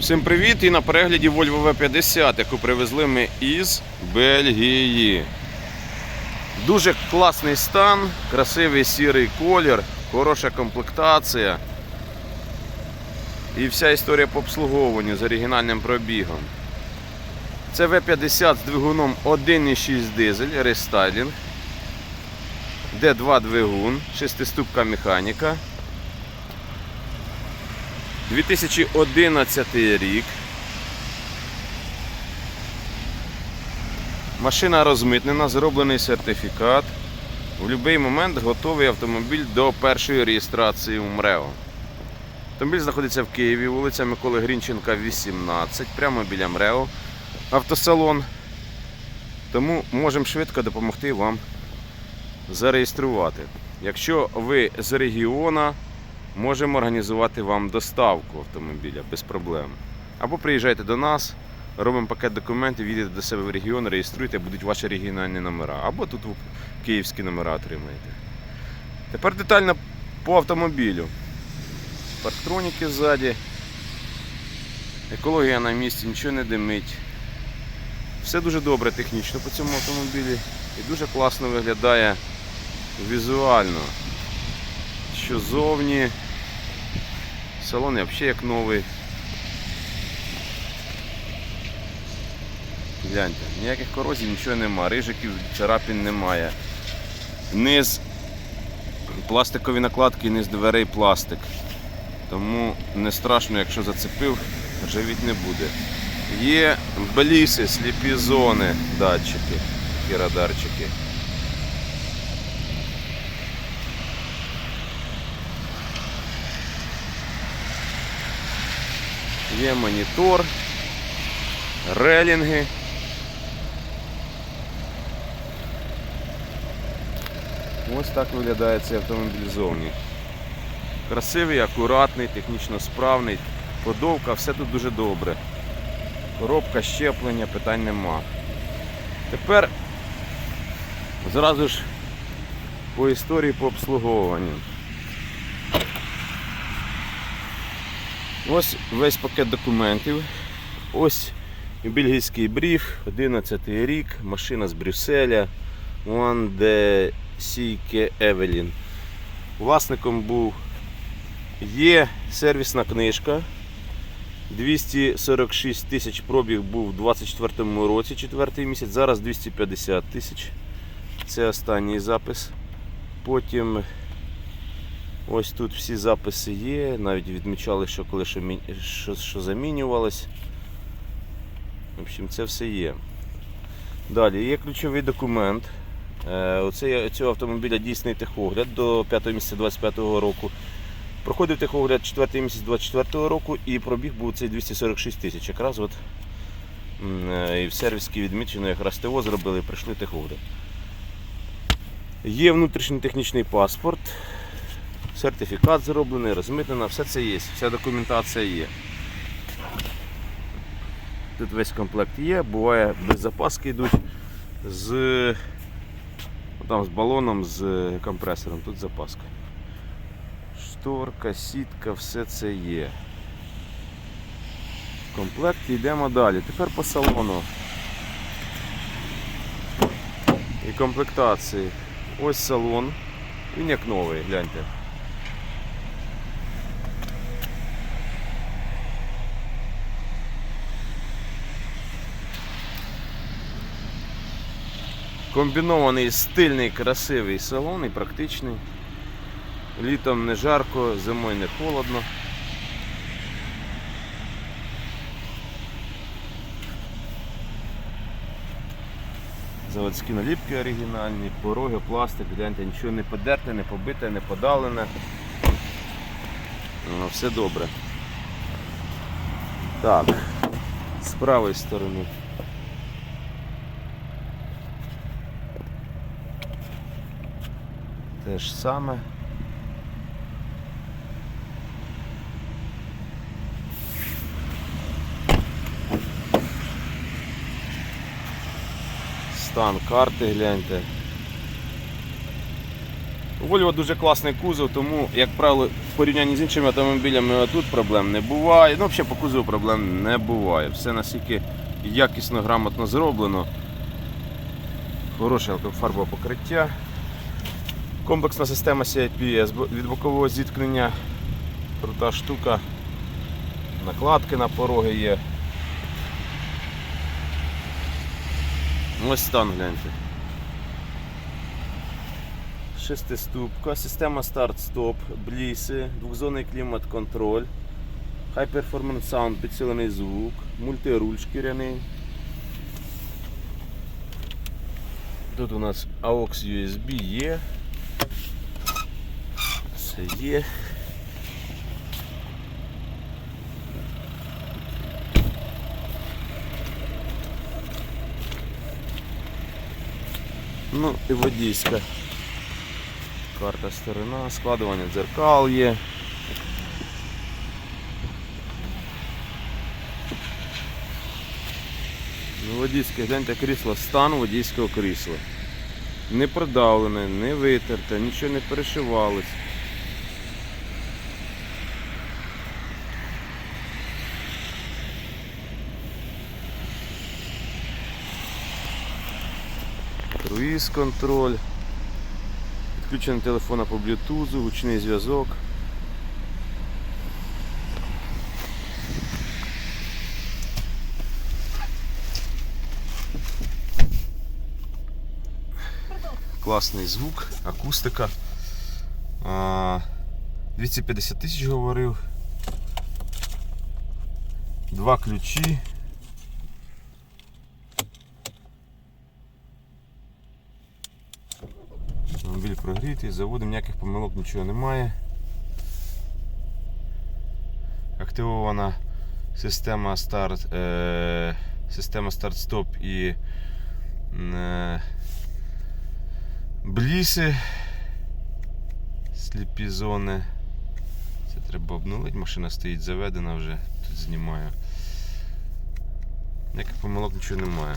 Всім привіт! І на перегляді Volvo V50, яку привезли ми із Бельгії. Дуже класний стан, красивий сірий колір, хороша комплектація. І вся історія по обслуговуванню з оригінальним пробігом. Це V50 з двигуном 1,6 дизель, рестайлінг. Д2 двигун, шестиступка механіка. 2011 рік. Машина розмитнена, зроблений сертифікат. В будь-який момент готовий автомобіль до першої реєстрації у МРЕО. Автомобіль знаходиться в Києві, вулиця Миколи Грінченка, 18, прямо біля МРЕО. Автосалон. Тому можемо швидко допомогти вам зареєструвати. Якщо ви з регіона, можемо організувати вам доставку автомобіля без проблем. Або приїжджайте до нас, робимо пакет документів, їдете до себе в регіон, реєструйте, будуть ваші регіональні номера. Або тут київські номера отримаєте. Тепер детально по автомобілю. Парктроніки ззаді. Екологія на місці, нічого не димить. Все дуже добре технічно по цьому автомобілі і дуже класно виглядає візуально. Що зовні. Салон взагалі як новий. Гляньте, ніяких корозій, нічого нема, рижиків, царапін немає. Низ пластикові накладки, низ дверей пластик. Тому не страшно, якщо зацепив, ржавіть не буде. Є бліси, сліпі зони, датчики, такі радарчики. Є монітор, релінги. Ось так виглядає цей автомобіль зовні. Красивий, акуратний, технічно справний, подовка, все тут дуже добре. Коробка, щеплення, питань нема. Тепер зразу ж по історії по обслуговуванню. Ось весь пакет документів. Ось бельгійський бріф, 11 рік, машина з Брюсселя, One de Сійке Евелін. Власником був є сервісна книжка. 246 тисяч пробіг був у 24 році, четвертий місяць, зараз 250 тисяч. Це останній запис. Потім ось тут всі записи є, навіть відмічали, що коли що, що, що замінювалось. В общем, це все є. Далі є ключовий документ. Е, Оце, цього автомобіля дійсний техогляд до 5 місяця 25 року. Проходив техогляд 4 місяць 24 року і пробіг був цей 246 тисяч. Якраз от е, і в сервіській відмічено, якраз ТО зробили, прийшли техогляд. Є внутрішній технічний паспорт, сертифікат зроблений, розмитнена, все це є, вся документація є. Тут весь комплект є, буває без запаски йдуть з, там, з балоном, з компресором, тут запаска. Шторка, сітка, все це є. В комплекті йдемо далі. Тепер по салону. І комплектації. Ось салон. Він як новий, гляньте. Комбінований стильний, красивий салон і практичний. Літом не жарко, зимою не холодно. Заводські наліпки оригінальні, пороги, пластик, гляньте, нічого не подерте, не побите, не подавлене. Ну, все добре. Так, з правої сторони. Те ж саме. Стан карти гляньте. У Volvo дуже класний кузов, тому, як правило, в порівнянні з іншими автомобілями тут проблем не буває. Ну, взагалі по кузову проблем не буває. Все настільки якісно, грамотно зроблено. Хороше фарбове покриття. Комплексна система CIP з- від бокового зіткнення. Крута штука. Накладки на пороги є. Ось стан гляньте. Шестиступка, система старт-стоп, бліси, двохзонний клімат-контроль, High Performance Sound, підсилений звук, мультируль шкіряний. Тут у нас AUX USB є. Все є. Ну і водійська карта сторона, складування дзеркал є. Ну, водійське, гляньте крісло, стан водійського крісла. Не продавлене, не витерте, нічого не перешивалось. Круїз контроль. Підключений телефона по блютузу, гучний зв'язок. Класний звук, акустика. 250 тисяч говорив. Два ключі. Автомобіль прогрітий, заводом ніяких помилок нічого немає. Активована система старт, е, система старт-стоп і е, бліси, сліпі зони. Це треба обнулити, машина стоїть заведена вже, тут знімаю. Ніяких помилок нічого немає.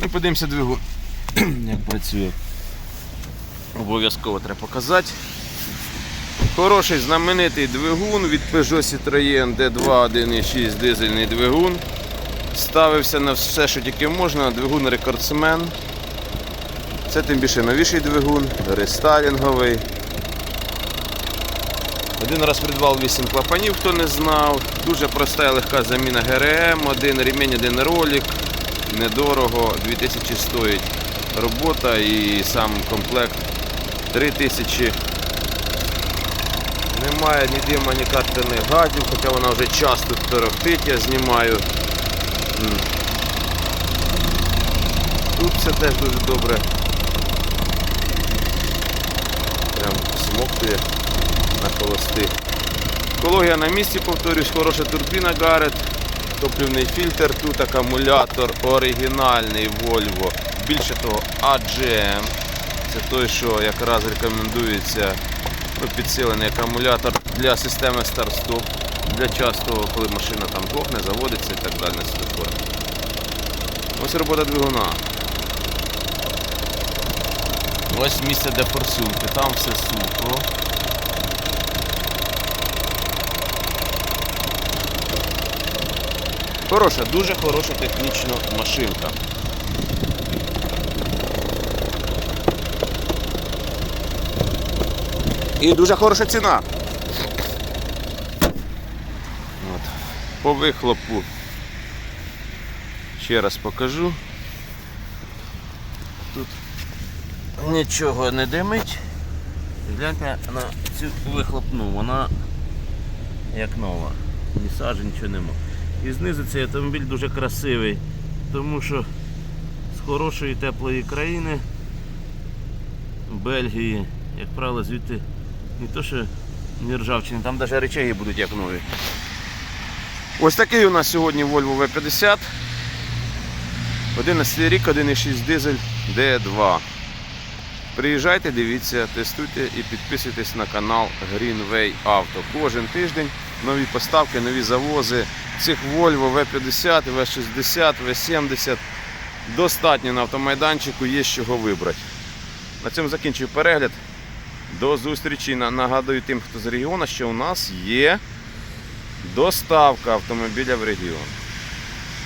Ну подивимося двигун, як працює. Обов'язково треба показати. Хороший знаменитий двигун від Peugeot Citroën D2 1.6 дизельний двигун. Ставився на все, що тільки можна, двигун рекордсмен. Це тим більше новіший двигун, рестайлінговий. Один раз придбав 8 клапанів, хто не знав. Дуже проста і легка заміна ГРМ, один ремінь, один ролик. Недорого, 2000 стоїть робота і сам комплект 3000. Немає ні дима, ні картерних гадів, хоча вона вже часто торохтить, я знімаю. Тут все теж дуже добре. Прям смоктує на холостих. Екологія на місці, повторюсь, хороша турбіна Гарет, топливний фільтр, тут акумулятор оригінальний Volvo. Більше того, AGM. Це той, що якраз рекомендується підсилений акумулятор для системи старт-стоп, для частого, коли машина там глохне, заводиться і так далі. Ось робота двигуна. Ось місце де форсунки, там все сухо. Хороша, дуже хороша технічна машинка. І дуже хороша ціна. От. По вихлопу ще раз покажу. Тут нічого не димить. Гляньте на цю вихлопну, вона як нова. Ні сажі, нічого нема. І знизу цей автомобіль дуже красивий, тому що з хорошої теплої країни Бельгії, як правило, звідти не то, що не ржавчини, там навіть речаги будуть як нові. Ось такий у нас сьогодні Volvo V50. 11 рік, 1,6 дизель D2. Приїжджайте, дивіться, тестуйте і підписуйтесь на канал Greenway Auto. Кожен тиждень нові поставки, нові завози. цих Volvo V50, V60, V70 достатньо на автомайданчику, є з чого вибрати. На цьому закінчую перегляд. До зустрічі. На- Нагадую тим, хто з регіону, що у нас є доставка автомобіля в регіон.